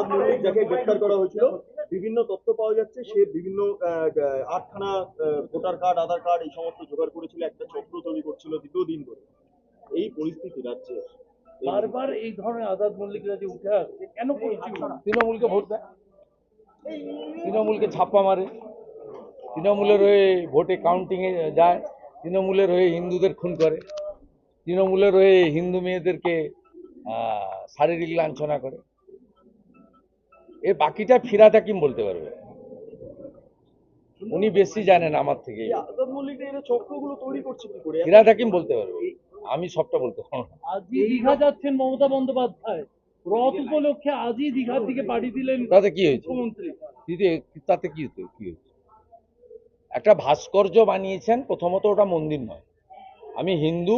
আজাদ মল্লিক যাকে গ্রেফতার করা হয়েছিল। বিভিন্ন তথ্য পাওয়া যাচ্ছে সে বিভিন্ন আটখানা ভোটার কার্ড আধার কার্ড এই সমস্ত জোগাড় করেছিল একটা চক্র তৈরি করছিল দীর্ঘদিন ধরে। এই পরিস্থিতি রাজ্যে। বারবার এই ধরনের আজাদ মল্লিকরা যে উঠে আসছে কেন তৃণমূলকে ভোট দেয়। তৃণমূলকে ছাপ্পা মারে। তৃণমূলের হয়ে ভোটে কাউন্টিংয়ে যায় তৃণমূলের হয়ে হিন্দুদের খুন করে তৃণমূলের হয়ে হিন্দু মেয়েদেরকে আহ, শারীরিক লাঞ্ছনা করে। এ বাকিটা ফিরাদ হাকিম বলতে পারবে। উনি বেশি জানেন আমার থেকে। এই আজাদ মল্লিক এরা চক্রগুলো তৈরি করছে কি করে? ফিরাদ হাকিম বলতে পারবে। আমি সবটা বলতে পারব দীঘা যাচ্ছেন মমতা বন্দ্যোপাধ্যায়। রথ উপলক্ষে আজই দীঘার দিকে পাড়ি দিলেন তাতে কি হয়েছে? তাতে কি হতো কি হয়েছে? একটা ভাস্কর্য বানিয়েছেন প্রথমত ওটা মন্দির নয়। আমি হিন্দু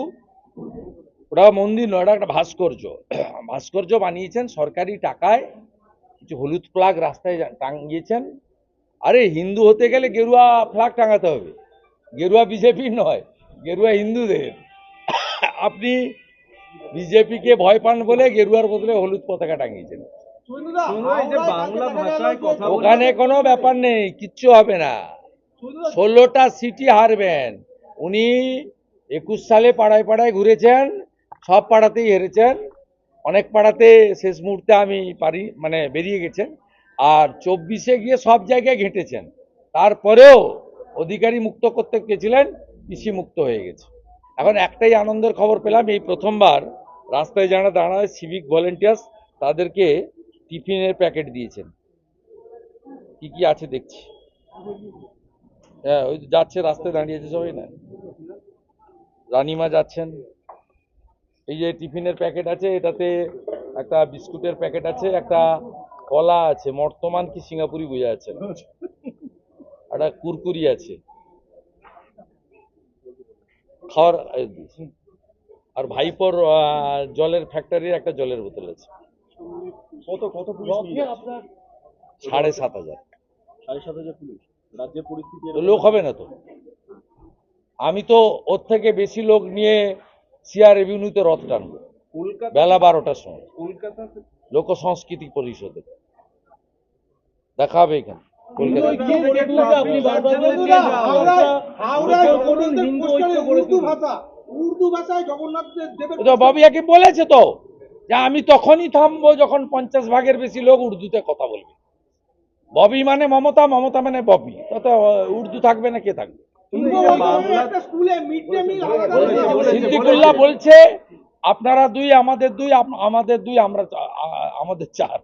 ওটা মন্দির নয় ওটা একটা ভাস্কর্য। ভাস্কর্য বানিয়েছেন সরকারি টাকায় কিছু হলুদ ফ্লাগ রাস্তায় টাঙিয়েছেন। আরে হিন্দু হতে গেলে গেরুয়া ফ্লাগ টাঙাতে হবে। গেরুয়া বিজেপি নয় গেরুয়া হিন্দুদের। আপনি বিজেপিকে ভয় পান বলে গেরুয়ার বদলে হলুদ পতাকা টাঙিয়েছেন। বাংলা ভাষায় ওখানে কোনো ব্যাপার নেই কিচ্ছু হবে না। ষোলোটা সিটি হারবেন। উনি একুশ সালে পাড়ায় পাড়ায় ঘুরেছেন সব পাড়াতেই হেরেছেন। অনেক পাড়াতে শেষ মুহূর্তে আমি পারি মানে বেরিয়ে গেছেন। আর চব্বিশে গিয়ে সব জায়গায় ঘেঁটেছেন। তারপরেও অধিকারী মুক্ত করতে গেছিলেন, পিসি মুক্ত হয়ে গেছে। এখন একটাই আনন্দের খবর পেলাম, এই প্রথমবার রাস্তায় যারা দাঁড়ায় সিভিক ভলেন্টিয়ার্স তাদেরকে টিফিনের প্যাকেট দিয়েছেন। কি কি আছে দেখছি। হ্যাঁ ওই যাচ্ছে, রাস্তায় দাঁড়িয়েছে সবাই না? রানিমা যাচ্ছেন। এই যে টিফিনের প্যাকেট আছে এটাতে একটা বিস্কুটের প্যাকেট আছে একটা কলা আছে বর্তমান কি সিঙ্গাপুরি বোঝা যাচ্ছে না। একটা কুরকুরি আছে। খাওয়ার আর ভাইপোর জলের ফ্যাক্টরির একটা জলের বোতল আছে। কত কত পুলিশ নিয়ে রথে যাচ্ছে? আপনার সাড়ে সাত হাজার। সাড়ে সাত হাজার পুলিশ? রাজ্যের পরিস্থিতি লোক হবে না তো। আমি তো ওর থেকে বেশি লোক নিয়ে সিআর রেভিনিউতে রথ টানবো। বেলা বারোটার সময়। কলকাতা লোক সংস্কৃতি পরিষদে। দেখা হবে এখানে ববিয়াকে বলেছে তো যে আমি তখনই থামবো যখন পঞ্চাশ ভাগের বেশি লোক উর্দুতে কথা বলবে। ববি মানে মমতা মমতা মানে ববি। তত উর্দু থাকবে না কে থাকবে? সিদ্দিকুল্লাহ বলছে। আপনারা দুই আমাদের দুই আমাদের দুই আমরা আমাদের চার।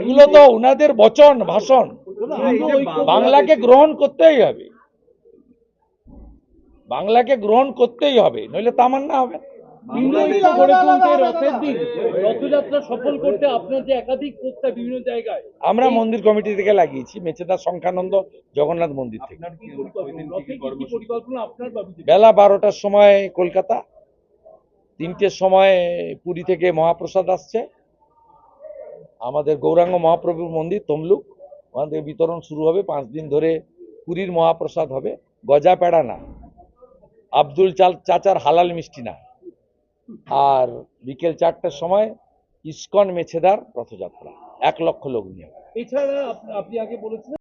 এগুলো তো ওনাদের বচন ভাষণ। বাংলাকে গ্রহণ করতেই হবে। বাংলাকে গ্রহণ করতেই হবে নইলে তামান্না হবে না। গড়ে তুলতে রথের দিন। রথযাত্রা সফল করতে আপনার যে একাধিক প্রস্তাব বিভিন্ন জায়গায়। আমরা মন্দির কমিটি থেকে লাগিয়েছি মেচেদা সংখ্যানন্দ জগন্নাথ মন্দির থেকে। বেলা বারোটার সময় কলকাতা তিনটের সময় পুরী থেকে মহাপ্রসাদ আসছে। আমাদের গৌরাঙ্গ মহাপ্রভুর মন্দির তমলুক ওখান থেকে বিতরণ শুরু হবে পাঁচ দিন ধরে পুরীর মহাপ্রসাদ হবে। গজা পেড়া না আব্দুল চাল চাচার হালাল মিষ্টি না। আর বিকেল চারটার সময় ইস্কন মেছেদার রথযাত্রা। এক লক্ষ লোক নিয়ে। এছাড়া আপনি আগে বলেছিলেন